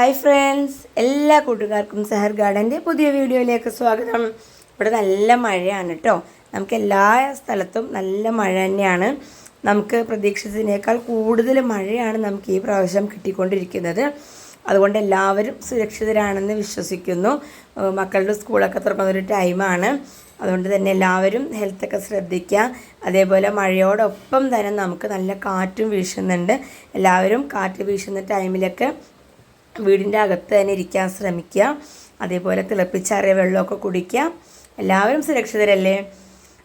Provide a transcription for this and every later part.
Hi friends എല്ലാ കൂട്ടുകാർക്കും സഹർ ഗാർഡന്റെ പുതിയ വീഡിയോയിലേക്ക് സ്വാഗതം. ഇവിടെ നല്ല മഴയാണ് കേട്ടോ നമുക്ക് എല്ലാ സ്ഥലത്തും നല്ല മഴ തന്നെയാണ്. നമുക്ക് പ്രതീക്ഷിച്ചതിനേക്കാൾ കൂടുതൽ മഴയാണ് നമുക്ക് ഈ പ്രാവശ്യം കിട്ടിക്കൊണ്ടിരിക്കുന്നത്. അതുകൊണ്ട് എല്ലാവരും സുരക്ഷിതരാണെന്ന് വിശ്വസിക്കുന്നു. മക്കളുടെ സ്കൂളൊക്കെ തുറക്കുന്നൊരു ടൈമാണ് അതുകൊണ്ട് തന്നെ എല്ലാവരും ഹെൽത്തൊക്കെ ശ്രദ്ധിക്കുക. അതേപോലെ മഴയോടൊപ്പം തന്നെ നമുക്ക് നല്ല കാറ്റും വീശുന്നുണ്ട്. എല്ലാവരും കാറ്റ് വീശുന്ന ടൈമിലൊക്കെ വീടിന്റെ അകത്ത് തന്നെ ഇരിക്കാൻ ശ്രമിക്കുക. അതേപോലെ തിളപ്പിച്ചാറിയ വെള്ളമൊക്കെ കുടിക്കുക. എല്ലാവരും സുരക്ഷിതരല്ലേ?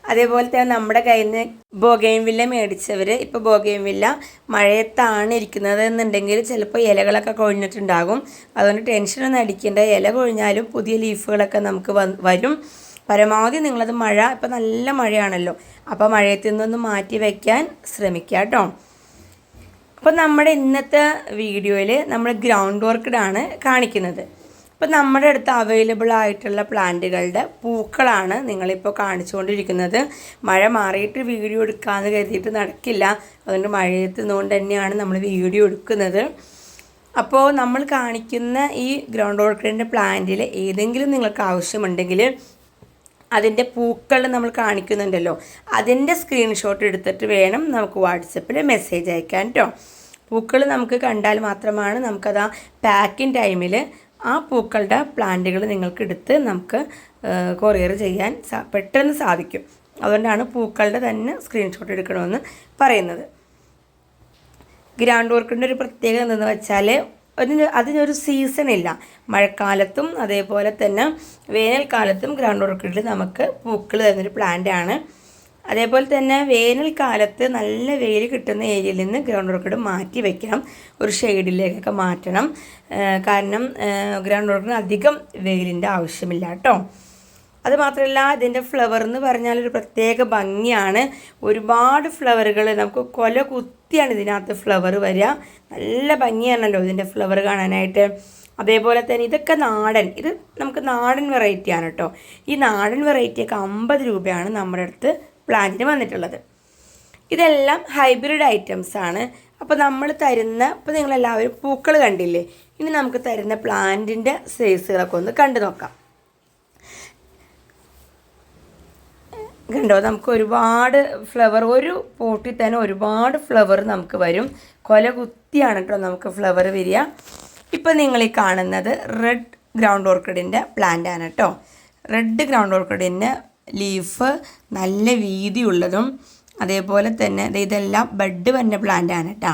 അതേപോലെ തന്നെ നമ്മുടെ കയ്യിൽ നിന്ന് ബോഗയും വില്ല മേടിച്ചവർ ഇപ്പോൾ ബോഗയും വില്ല മഴയത്താണ് ഇരിക്കുന്നത് എന്നുണ്ടെങ്കിൽ ചിലപ്പോൾ ഇലകളൊക്കെ കൊഴിഞ്ഞിട്ടുണ്ടാകും. അതുകൊണ്ട് ടെൻഷനൊന്നും അടിക്കേണ്ട. ഇല കൊഴിഞ്ഞാലും പുതിയ ലീഫുകളൊക്കെ നമുക്ക് വരും. പരമാവധി നിങ്ങളത് മഴ ഇപ്പോൾ നല്ല മഴയാണല്ലോ. അപ്പോൾ മഴയത്തിൽ നിന്നൊന്ന് മാറ്റി വയ്ക്കാൻ ശ്രമിക്കുക കേട്ടോ അപ്പോൾ നമ്മുടെ ഇന്നത്തെ വീഡിയോയിൽ നമ്മൾ ഗ്രൗണ്ട് വർക്കിഡാണ് കാണിക്കുന്നത്. അപ്പോൾ നമ്മുടെ അടുത്ത് അവൈലബിൾ ആയിട്ടുള്ള പ്ലാന്റുകളുടെ പൂക്കളാണ് നിങ്ങളിപ്പോൾ കാണിച്ചുകൊണ്ടിരിക്കുന്നത്. മഴ മാറിയിട്ട് വീഡിയോ എടുക്കാമെന്ന് കരുതിയിട്ട് നടക്കില്ല. അതുകൊണ്ട് മഴയത്ത് നിന്നുകൊണ്ട് തന്നെയാണ് നമ്മൾ വീഡിയോ എടുക്കുന്നത്. അപ്പോൾ നമ്മൾ കാണിക്കുന്ന ഈ ഗ്രൗണ്ട് വർക്കിഡിന്റെ പ്ലാന്റിൽ ഏതെങ്കിലും നിങ്ങൾക്ക് ആവശ്യമുണ്ടെങ്കിൽ അതിന്റെ പൂക്കൾ നമ്മൾ കാണിക്കുന്നുണ്ടല്ലോ. അതിന്റെ സ്ക്രീൻഷോട്ട് എടുത്തിട്ട് വേണം നമുക്ക് വാട്സപ്പിൽ മെസ്സേജ് അയക്കാൻ കേട്ടോ പൂക്കൾ നമുക്ക് കണ്ടാൽ മാത്രമാണ് നമുക്കത് ആ പാക്കിംഗ് ടൈമിൽ ആ പൂക്കളുടെ പ്ലാന്റുകൾ നിങ്ങൾക്ക് എടുത്ത് നമുക്ക് കൊറിയർ ചെയ്യാൻ പെട്ടെന്ന് സാധിക്കും. അതുകൊണ്ടാണ് പൂക്കളുടെ തന്നെ സ്ക്രീൻഷോട്ട് എടുക്കണമെന്ന് പറയുന്നത്. ഗ്രൗണ്ട് വർക്കിന്റെ ഒരു പ്രത്യേകത എന്തെന്ന് വെച്ചാൽ അതിന് അതിനൊരു സീസൺ ഇല്ല. മഴക്കാലത്തും അതേപോലെ തന്നെ വേനൽക്കാലത്തും ഗ്രൗണ്ട് ഓർക്കിഡിൽ നമുക്ക് പൂക്കൾ തരുന്നൊരു പ്ലാന്റ് ആണ് അതേപോലെ തന്നെ വേനൽക്കാലത്ത് നല്ല വെയിൽ കിട്ടുന്ന ഏരിയയിൽ നിന്ന് ഗ്രൗണ്ട് ഓർക്കിഡ് മാറ്റി വെക്കണം. ഒരു ഷെയ്ഡിലേക്കൊക്കെ മാറ്റണം. കാരണം ഗ്രൗണ്ട് ഓർക്കിഡിന് അധികം വെയിലിന്റെ ആവശ്യമില്ല കേട്ടോ. അത് മാത്രമല്ല ഇതിന്റെ ഫ്ലവർ എന്ന് പറഞ്ഞാൽ ഒരു പ്രത്യേക ഭംഗിയാണ്. ഒരുപാട് ഫ്ലവറുകൾ നമുക്ക് കൊല കുത്തിയാണ് ഇതിനകത്ത് ഫ്ലവർ വരിക. നല്ല ഭംഗിയാണല്ലോ ഇതിന്റെ ഫ്ലവർ കാണാനായിട്ട്. അതേപോലെ തന്നെ ഇതൊക്കെ നാടൻ ഇത് നമുക്ക് നാടൻ വെറൈറ്റിയാണ് കേട്ടോ. ഈ നാടൻ വെറൈറ്റിയൊക്കെ അമ്പത് രൂപയാണ് നമ്മുടെ അടുത്ത് പ്ലാന്റിന് വന്നിട്ടുള്ളത്. ഇതെല്ലാം ഹൈബ്രിഡ് ഐറ്റംസ് ആണ്. അപ്പോൾ നമ്മൾ തരുന്ന ഇപ്പോൾ നിങ്ങളെല്ലാവരും പൂക്കൾ കണ്ടില്ലേ? ഇനി നമുക്ക് തരുന്ന പ്ലാന്റിന്റെ സൈസുകളൊക്കെ ഒന്ന് കണ്ടു നോക്കാം. കണ്ടോ? നമുക്ക് ഒരുപാട് ഫ്ലവർ ഒരു പോട്ടിൽ തന്നെ ഒരുപാട് ഫ്ലവർ നമുക്ക് വരും. കൊല കുത്തിയാണ് കേട്ടോ നമുക്ക് ഫ്ലവർ വരിക. ഇപ്പം നിങ്ങൾ ഈ കാണുന്നത് റെഡ് ഗ്രൗണ്ട് ഓർക്കിഡിന്റെ പ്ലാന്റ് ആണ് കേട്ടോ. റെഡ് ഗ്രൗണ്ട് ഓർക്കിഡിന്റെ ലീഫ് നല്ല വീതിയുള്ളതും അതേപോലെ തന്നെ ഇതെല്ലാം ബഡ് വന്ന പ്ലാന്റ് ആണ് കേട്ടോ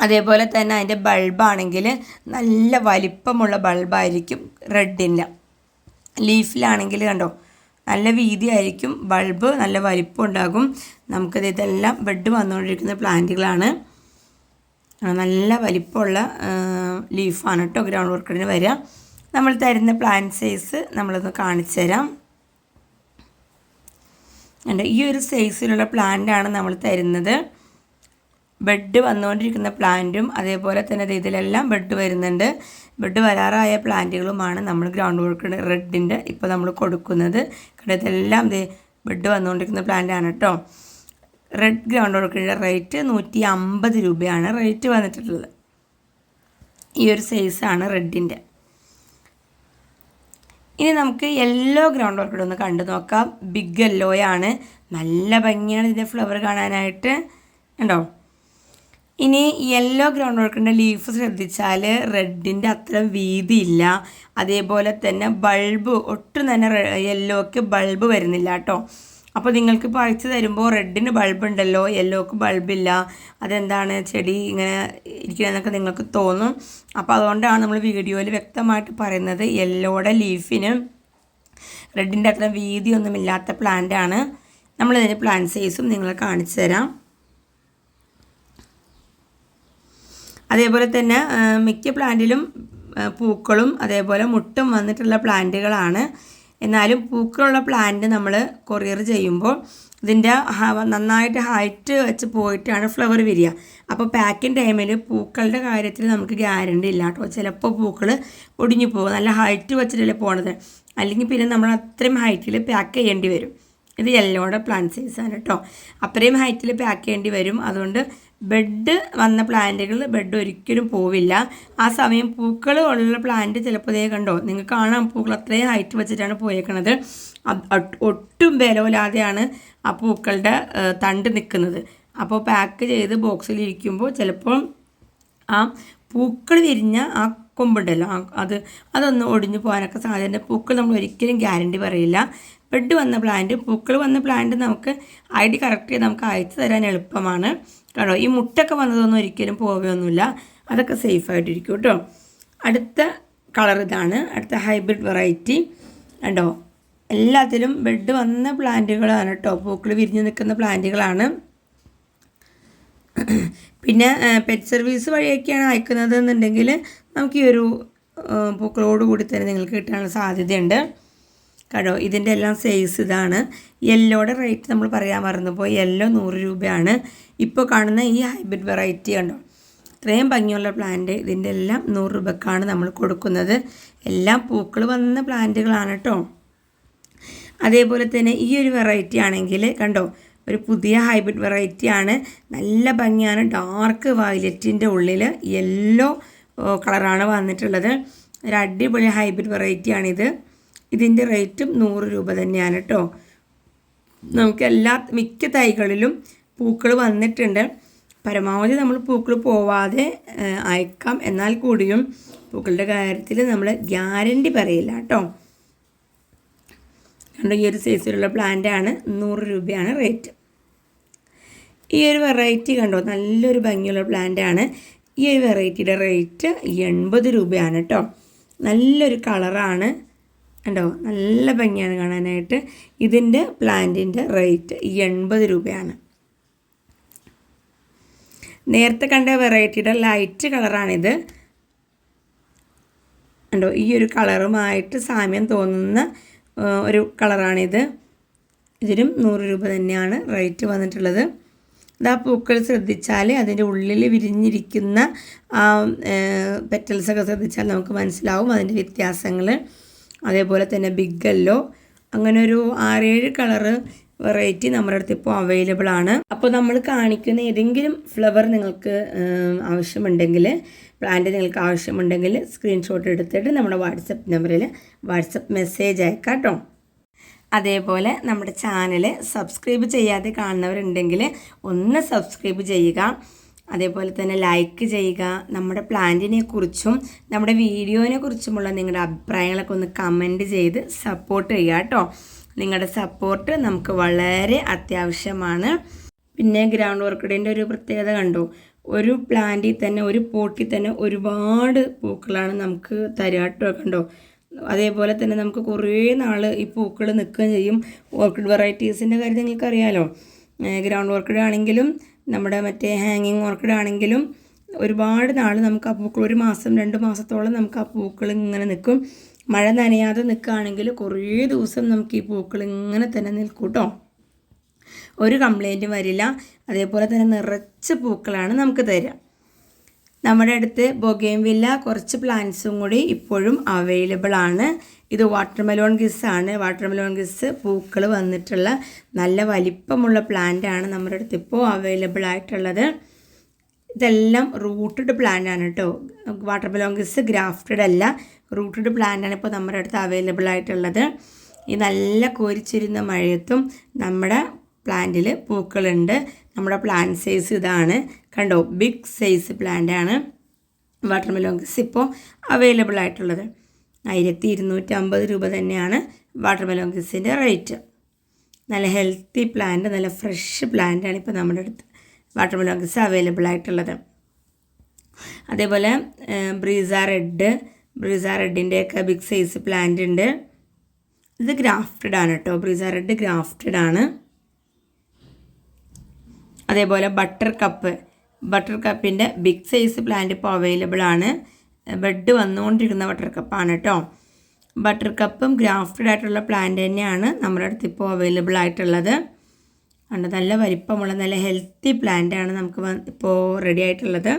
അതേപോലെ തന്നെ അതിന്റെ ബൾബാണെങ്കിൽ നല്ല വലിപ്പമുള്ള ബൾബായിരിക്കും റെഡിന്റെ ലീഫിലാണെങ്കിൽ കണ്ടോ നല്ല വീതിയായിരിക്കും ബൾബ് നല്ല വലിപ്പം ഉണ്ടാകും. നമുക്കത് ഇതെല്ലാം ബെഡ് വന്നുകൊണ്ടിരിക്കുന്ന പ്ലാന്റുകളാണ് നല്ല വലിപ്പമുള്ള ലീഫാണ് കേട്ടോ ഗ്രൗണ്ട് വർക്കറിന് വരിക. നമ്മൾ തരുന്ന പ്ലാന്റ് സൈസ് നമ്മളൊന്ന് കാണിച്ചു തരാം ഈ ഒരു സൈസിലുള്ള പ്ലാന്റാണ് നമ്മൾ തരുന്നത്. ബെഡ് വന്നുകൊണ്ടിരിക്കുന്ന പ്ലാന്റും അതേപോലെ തന്നെ ഇതിലെല്ലാം ബെഡ് വരുന്നുണ്ട്. ബെഡ് വരാറായ പ്ലാന്റുകളുമാണ് നമ്മൾ ഗ്രൗണ്ട് വർക്ക് റെഡിന്റെ ഇപ്പോൾ നമ്മൾ കൊടുക്കുന്നത്. ഇതെല്ലാം ദേ ബെഡ് വന്നുകൊണ്ടിരിക്കുന്ന പ്ലാന്റാണ് കേട്ടോ റെഡ് ഗ്രൗണ്ട് വർക്കിന്റെ റേറ്റ് നൂറ്റി അമ്പത് രൂപയാണ് റേറ്റ് വന്നിട്ടുള്ളത്. ഈ ഒരു സൈസാണ് റെഡിന്റെ ഇനി നമുക്ക് യെല്ലോ ഗ്രൗണ്ട് ഓർക്കിഡ് ഒന്ന് കണ്ടു നോക്കാം. ബിഗ് യെല്ലോയാണ് നല്ല ഭംഗിയാണ് ഇതിന്റെ ഫ്ലവർ കാണാനായിട്ട്. ഉണ്ടോ ഇനി യെല്ലോ ഗ്രൗണ്ട് ഓർക്കിഡിന്റെ ലീഫ് ശ്രദ്ധിച്ചാൽ റെഡിന്റെ അത്ര വീതിയില്ല അതേപോലെ തന്നെ ബൾബ് ഒട്ടും തന്നെ യെല്ലോക്ക് ബൾബ് വരുന്നില്ല കേട്ടോ. അപ്പോൾ നിങ്ങൾക്ക് അയച്ചു തരുമ്പോൾ റെഡിന് ബൾബ് ഉണ്ടല്ലോ യെല്ലോക്ക് ബൾബില്ല അതെന്താണ് ചെടി ഇങ്ങനെ ഇരിക്കണമെന്നൊക്കെ നിങ്ങൾക്ക് തോന്നും. അപ്പോൾ അതുകൊണ്ടാണ് നമ്മൾ വീഡിയോയിൽ വ്യക്തമായിട്ട് പറയുന്നത് യെല്ലോയുടെ ലീഫിന് റെഡിന്റെ അത്ര വീതിയൊന്നുമില്ലാത്ത പ്ലാന്റ് ആണ് നമ്മളിതിന്റെ പ്ലാന്റ് സൈസും നിങ്ങളെ കാണിച്ചു തരാം. അതേപോലെ തന്നെ മിക്ക പ്ലാന്റിലും പൂക്കളും അതേപോലെ മുട്ടും വന്നിട്ടുള്ള പ്ലാന്റുകളാണ്. എന്നാലും പൂക്കളുള്ള പ്ലാന്റ് നമ്മൾ കൊറിയർ ചെയ്യുമ്പോൾ ഇതിന്റെ നന്നായിട്ട് ഹൈറ്റ് വെച്ച് പോയിട്ടാണ് ഫ്ലവർ വരിക. അപ്പോൾ പാക്കിംഗ് ടൈമിൽ പൂക്കളുടെ കാര്യത്തിൽ നമുക്ക് ഗ്യാരണ്ടി ഇല്ല കേട്ടോ. ചിലപ്പോൾ പൂക്കൾ ഒടിഞ്ഞു പോകും. നല്ല ഹൈറ്റ് വെച്ചിട്ടല്ലേ പോണത്. അല്ലെങ്കിൽ പിന്നെ നമ്മൾ അത്രയും ഹൈറ്റിൽ പാക്ക് ചെയ്യേണ്ടി വരും. ഇത് യെല്ലോയുടെ പ്ലാന്റ് സൈസാണ് കേട്ടോ. അത്രയും ഹൈറ്റിൽ പാക്ക് ചെയ്യേണ്ടി വരും. അതുകൊണ്ട് ബെഡ് വന്ന പ്ലാന്റുകൾ ബെഡ് ഒരിക്കലും പോവില്ല. ആ സമയം പൂക്കൾ ഉള്ള പ്ലാന്റ് ചിലപ്പോൾ ഇതേ കണ്ടോ നിങ്ങൾക്ക് കാണാം പൂക്കൾ അത്രയും ഹൈറ്റ് വെച്ചിട്ടാണ് പോയേക്കണത്. ഒട്ടും ബലമില്ലാതെയാണ് ആ പൂക്കളുടെ തണ്ട് നിൽക്കുന്നത് അപ്പോൾ പാക്ക് ചെയ്ത് ബോക്സിൽ ഇരിക്കുമ്പോൾ ചിലപ്പോൾ ആ പൂക്കൾ വിരിഞ്ഞ ആ കൊമ്പുണ്ടല്ലോ അത് അതൊന്ന് ഒടിഞ്ഞു പോകാനൊക്കെ സാധ്യത പൂക്കൾ നമ്മൾ ഒരിക്കലും ഗ്യാരണ്ടി പറയില്ല. ബെഡ് വന്ന പ്ലാന്റ് പൂക്കൾ വന്ന പ്ലാന്റ് നമുക്ക് ഐ ഡി കറക്റ്റ് ചെയ്ത് നമുക്ക് അയച്ചു തരാൻ എളുപ്പമാണ്. കേട്ടോ ഈ മുട്ടൊക്കെ വന്നതൊന്നും ഒരിക്കലും പോവുകയൊന്നുമില്ല അതൊക്കെ സേഫായിട്ടിരിക്കും കേട്ടോ. അടുത്ത കളർ ഇതാണ്. അടുത്ത ഹൈബ്രിഡ് വെറൈറ്റി കണ്ടോ? എല്ലാത്തിലും ബെഡ് വന്ന പ്ലാന്റുകളാണ് കേട്ടോ. പൂക്കൾ വിരിഞ്ഞ് നിൽക്കുന്ന പ്ലാന്റുകളാണ് പിന്നെ പെറ്റ് സർവീസ് വഴിയൊക്കെയാണ് അയക്കുന്നത് എന്നുണ്ടെങ്കിൽ നമുക്ക് ഈ ഒരു പൂക്കളോടുകൂടി കൂടി തന്നെ നിങ്ങൾക്ക് കിട്ടാനുള്ള സാധ്യതയുണ്ട്. കേട്ടോ ഇതിന്റെ എല്ലാം സൈസ് ഇതാണ്. യെല്ലോയുടെ റേറ്റ് നമ്മൾ പറയാൻ മറന്നുപോയി. യെല്ലോ നൂറ് രൂപയാണ്. ഇപ്പോൾ കാണുന്ന ഈ ഹൈബ്രിഡ് വെറൈറ്റി കണ്ടോ? ഇത്രയും ഭംഗിയുള്ള പ്ലാന്റ് ഇതിന്റെ എല്ലാം നൂറ് രൂപക്കാണ് നമ്മൾ കൊടുക്കുന്നത്. എല്ലാം പൂക്കൾ വന്ന പ്ലാന്റുകളാണ് കേട്ടോ. അതേപോലെ തന്നെ ഈ ഒരു വെറൈറ്റി ആണെങ്കിൽ കണ്ടോ? ഒരു പുതിയ ഹൈബ്രിഡ് വെറൈറ്റി ആണ്. നല്ല ഭംഗിയാണ്. ഡാർക്ക് വയലറ്റിന്റെ ഉള്ളിൽ യെല്ലോ കളറാണ് വന്നിട്ടുള്ളത്. ഒരു അടിപൊളി ഹൈബ്രിഡ് വെറൈറ്റിയാണിത് ഇതിന്റെ റേറ്റും നൂറ് രൂപ തന്നെയാണ് കേട്ടോ നമുക്ക് എല്ലാ മിക്ക തൈകളിലും പൂക്കൾ വന്നിട്ടുണ്ട്. പരമാവധി നമ്മൾ പൂക്കൾ പോവാതെ അയക്കാം. എന്നാൽ കൂടിയും പൂക്കളുടെ കാര്യത്തിൽ നമ്മൾ ഗ്യാരണ്ടി പറയില്ല കേട്ടോ കണ്ടോ ഈ ഒരു സൈസിലുള്ള പ്ലാന്റാണ് നൂറ് രൂപയാണ് റേറ്റ്. ഈ ഒരു വെറൈറ്റി കണ്ടോ നല്ലൊരു ഭംഗിയുള്ള പ്ലാന്റാണ് ഈ ഒരു വെറൈറ്റിയുടെ റേറ്റ് എൺപത് രൂപയാണ് കേട്ടോ നല്ലൊരു കളറാണ് കണ്ടോ? നല്ല ഭംഗിയാണ് കാണാനായിട്ട്. ഇതിന്റെ പ്ലാന്റിന്റെ റേറ്റ് എൺപത് രൂപയാണ്. നേരത്തെ കണ്ട വെറൈറ്റിയുടെ ലൈറ്റ് കളറാണിത്. ഉണ്ടോ ഈ ഒരു കളറുമായിട്ട് സാമ്യം തോന്നുന്ന ആ, ഒരു കളറാണിത്. ഇതിനും നൂറ് രൂപ തന്നെയാണ് റേറ്റ് വന്നിട്ടുള്ളത്. ഇതാ പൂക്കൾ ശ്രദ്ധിച്ചാൽ അതിന്റെ ഉള്ളിൽ വിരിഞ്ഞിരിക്കുന്ന ആ പെറ്റൽസൊക്കെ ശ്രദ്ധിച്ചാൽ നമുക്ക് മനസ്സിലാവും അതിന്റെ വ്യത്യാസങ്ങൾ അതേപോലെ തന്നെ ബിഗ് ബിഗല്ലോ അങ്ങനെ ഒരു ആറേഴ് കളറ് വെറൈറ്റി നമ്മുടെ അടുത്ത് ഇപ്പോൾ അവൈലബിൾ ആണ്. അപ്പോൾ നമ്മൾ കാണിക്കുന്ന ഏതെങ്കിലും ഫ്ലവർ നിങ്ങൾക്ക് ആവശ്യമുണ്ടെങ്കിൽ പ്ലാന്റ് നിങ്ങൾക്ക് ആവശ്യമുണ്ടെങ്കിൽ സ്ക്രീൻഷോട്ട് എടുത്തിട്ട് നമ്മുടെ വാട്സപ്പ് നമ്പറിൽ വാട്സപ്പ് മെസ്സേജ് അയക്കാം കേട്ടോ അതേപോലെ നമ്മുടെ ചാനൽ സബ്സ്ക്രൈബ് ചെയ്യാതെ കാണുന്നവരുണ്ടെങ്കിൽ ഒന്ന് സബ്സ്ക്രൈബ് ചെയ്യുക. അതേപോലെ തന്നെ ലൈക്ക് ചെയ്യുക നമ്മുടെ പ്ലാന്റിനെ കുറിച്ചും നമ്മുടെ വീഡിയോനെ കുറിച്ചുമുള്ള നിങ്ങളുടെ അഭിപ്രായങ്ങളൊക്കെ ഒന്ന് കമന്റ് ചെയ്ത് സപ്പോർട്ട് ചെയ്യുക കേട്ടോ നിങ്ങളുടെ സപ്പോർട്ട് നമുക്ക് വളരെ അത്യാവശ്യമാണ്. പിന്നെ ഗ്രൗണ്ട് ഓർക്കിഡിന്റെ ഒരു പ്രത്യേകത കണ്ടു. ഒരു പ്ലാന്റിൽ തന്നെ ഒരു പോട്ടിൽ തന്നെ ഒരുപാട് പൂക്കളാണ് നമുക്ക് തരുക കേട്ടോ കണ്ടോ. അതേപോലെ തന്നെ നമുക്ക് കുറേ നാൾ ഈ പൂക്കൾ നിൽക്കുകയും ചെയ്യും. ഓർക്കിഡ് വെറൈറ്റീസിന്റെ കാര്യം നിങ്ങൾക്കറിയാലോ. ഗ്രൗണ്ട് ഓർക്കിഡ് ആണെങ്കിലും നമ്മുടെ മറ്റേ ഹാങ്ങിങ് ഓർക്കിഡ് ആണെങ്കിലും ഒരുപാട് നാൾ നമുക്ക് ആ പൂക്കൾ ഒരു മാസം രണ്ട് മാസത്തോളം നമുക്ക് ആ പൂക്കൾ ഇങ്ങനെ നിൽക്കും. മഴ നനയാതെ നിൽക്കുകയാണെങ്കിൽ കുറേ ദിവസം നമുക്ക് ഈ പൂക്കൾ ഇങ്ങനെ തന്നെ നിൽക്കും കേട്ടോ ഒരു കംപ്ലൈന്റും വരില്ല. അതേപോലെ തന്നെ നിറച്ച് പൂക്കളാണ് നമുക്ക് തരിക. നമ്മുടെ അടുത്ത് ബൊഗേംവില്ല കുറച്ച് പ്ലാന്റ്സും കൂടി ഇപ്പോഴും അവൈലബിൾ ആണ്. ഇത് വാട്ടർമെലോൺ ഗിസ് ആണ്. വാട്ടർമെലോൺ ഗിസ് പൂക്കൾ വന്നിട്ടുള്ള നല്ല വലിപ്പമുള്ള പ്ലാന്റ് ആണ് നമ്മുടെ അടുത്ത് ഇപ്പോൾ അവൈലബിൾ ആയിട്ടുള്ളത്. ഇതെല്ലാം റൂട്ടഡ് പ്ലാന്റ് ആണ് കേട്ടോ. വാട്ടർ ഗിസ് ഗ്രാഫ്റ്റഡ് അല്ല റൂട്ടഡ് പ്ലാന്റ് ആണ് ഇപ്പോൾ നമ്മുടെ അടുത്ത് അവൈലബിൾ ആയിട്ടുള്ളത്. ഈ നല്ല കോരിച്ചിരുന്ന മഴയത്തും നമ്മുടെ പ്ലാന്റിൽ പൂക്കളുണ്ട്. നമ്മുടെ പ്ലാന്റ് സൈസ് ഇതാണ്. കണ്ടോ ബിഗ് സൈസ് പ്ലാന്റ് ആണ്. വാട്ടർ മെലോൺസ് ഇപ്പോൾ അവൈലബിൾ ആയിട്ടുള്ളത്. ആയിരത്തി ഇരുന്നൂറ്റി അമ്പത് രൂപ തന്നെയാണ് വാട്ടർ മെലോൺസിന്റെ റേറ്റ് നല്ല ഹെൽത്തി പ്ലാന്റ് നല്ല ഫ്രഷ് പ്ലാന്റ് ആണ് ഇപ്പോൾ നമ്മുടെ അടുത്ത് വാട്ടർ മെലോൺസ് അവൈലബിൾ ആയിട്ടുള്ളത്. അതേപോലെ ബ്രീസ റെഡ് ബ്രീസ റെഡിന്റെയൊക്കെ ബിഗ് സൈസ് പ്ലാന്റ് ഉണ്ട്. ഇത് ഗ്രാഫ്റ്റഡ് ആണ് കേട്ടോ. ബ്രീസ റെഡ് ഗ്രാഫ്റ്റഡ് ആണ്. അതേപോലെ ബട്ടർ കപ്പ് ബട്ടർ കപ്പിന്റെ ബിഗ് സൈസ് പ്ലാന്റ് ഇപ്പോൾ അവൈലബിൾ ആണ്. ബെഡ് വന്നുകൊണ്ടിരിക്കുന്ന ബട്ടർ കപ്പാണ് കേട്ടോ ബട്ടർ കപ്പും ഗ്രാഫ്റ്റഡ് ആയിട്ടുള്ള പ്ലാന്റ് തന്നെയാണ് നമ്മുടെ അടുത്ത് ഇപ്പോൾ അവൈലബിൾ ആയിട്ടുള്ളത്. ഉണ്ട് നല്ല വലിപ്പമുള്ള നല്ല ഹെൽത്തി പ്ലാന്റ് ആണ് നമുക്ക് ഇപ്പോൾ റെഡി ആയിട്ടുള്ളത്.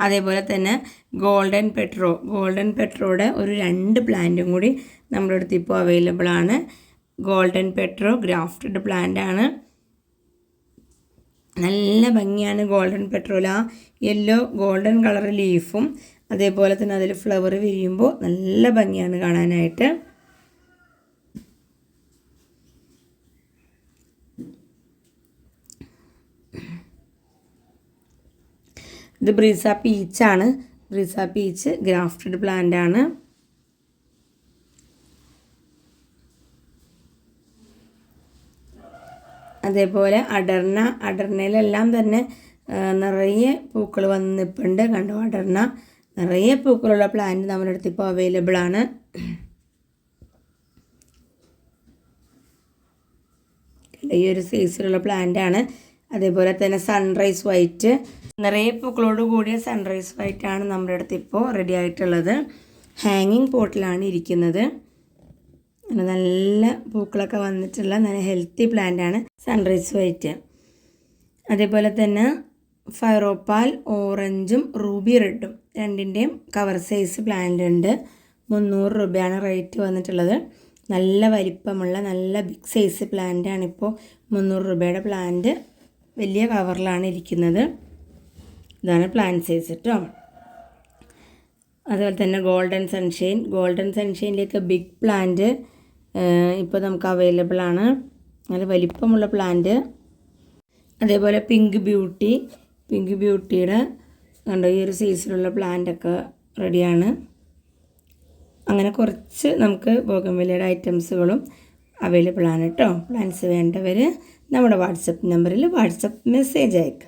അതേപോലെ തന്നെ ഗോൾഡൻ പെട്രോ. ഗോൾഡൻ പെട്രോയുടെ ഒരു രണ്ട് പ്ലാന്റും കൂടി നമ്മുടെ അടുത്ത് ഇപ്പോൾ അവൈലബിൾ ആണ്. ഗോൾഡൻ പെട്രോ ഗ്രാഫ്റ്റഡ് പ്ലാന്റ് ആണ്. നല്ല ഭംഗിയാണ് ഗോൾഡൻ പെട്രോൾ ആ യെല്ലോ ഗോൾഡൻ കളർ ലീഫും അതേപോലെ തന്നെ അതിൽ ഫ്ലവർ വിരിയുമ്പോൾ നല്ല ഭംഗിയാണ് കാണാനായിട്ട്. ഇത് ബ്രീസ പീച്ചാണ്. ബ്രീസ പീച്ച് ഗ്രാഫ്റ്റഡ് പ്ലാന്റ് ആണ്. അതേപോലെ അടർണ അടർണയിലെല്ലാം തന്നെ നിറയെ പൂക്കൾ വന്ന് നിൽപ്പുണ്ട് കണ്ടോ? അടർണ. നിറയെ പൂക്കളുള്ള പ്ലാന്റ് നമ്മുടെ അടുത്ത് ഇപ്പോൾ അവൈലബിൾ ആണ്. ഈ ഒരു സൈസിലുള്ള പ്ലാന്റ് ആണ്. അതേപോലെ തന്നെ സൺറൈസ് വൈറ്റ് നിറയെ പൂക്കളോട് കൂടിയ സൺറൈസ് വൈറ്റ് ആണ് നമ്മുടെ അടുത്ത് ഇപ്പോൾ റെഡി ആയിട്ടുള്ളത്. ഹാങ്ങിങ് പോട്ടിലാണ് ഇരിക്കുന്നത്. നല്ല പൂക്കളൊക്കെ വന്നിട്ടുള്ള നല്ല ഹെൽത്തി പ്ലാന്റ് ആണ് സൺറൈസ് വൈറ്റ് അതേപോലെ തന്നെ ഫൈറോപ്പാൽ ഓറഞ്ചും റൂബി റെഡും രണ്ടിന്റെയും കവർ സൈസ് പ്ലാന്റ് ഉണ്ട്. മുന്നൂറ് രൂപയാണ് റേറ്റ് വന്നിട്ടുള്ളത്. നല്ല വലിപ്പമുള്ള നല്ല ബിഗ് സൈസ് പ്ലാന്റ് ആണ് ഇപ്പോൾ മുന്നൂറ് രൂപയുടെ പ്ലാന്റ് വലിയ കവറിലാണ് ഇരിക്കുന്നത്. ഇതാണ് പ്ലാന്റ് സൈസ് കേട്ടോ അതുപോലെ തന്നെ ഗോൾഡൻ സൺഷൈൻ ഗോൾഡൻ സൺഷൈനിലേക്ക് ബിഗ് പ്ലാന്റ് ഇപ്പോൾ നമുക്ക് അവൈലബിൾ ആണ്. നല്ല വലിപ്പമുള്ള പ്ലാന്റ് അതേപോലെ പിങ്ക് ബ്യൂട്ടി പിങ്ക് ബ്യൂട്ടിയുടെ കണ്ടോ ഈ ഒരു സൈസിലുള്ള പ്ലാന്റൊക്കെ റെഡിയാണ് അങ്ങനെ കുറച്ച് നമുക്ക് ബോഗംവില്ലയുടെ ഐറ്റംസുകളും അവൈലബിൾ ആണ് കേട്ടോ പ്ലാൻസ് വേണ്ടവർ നമ്മുടെ വാട്സപ്പ് നമ്പറിൽ വാട്സപ്പ് മെസ്സേജ് അയക്കാം.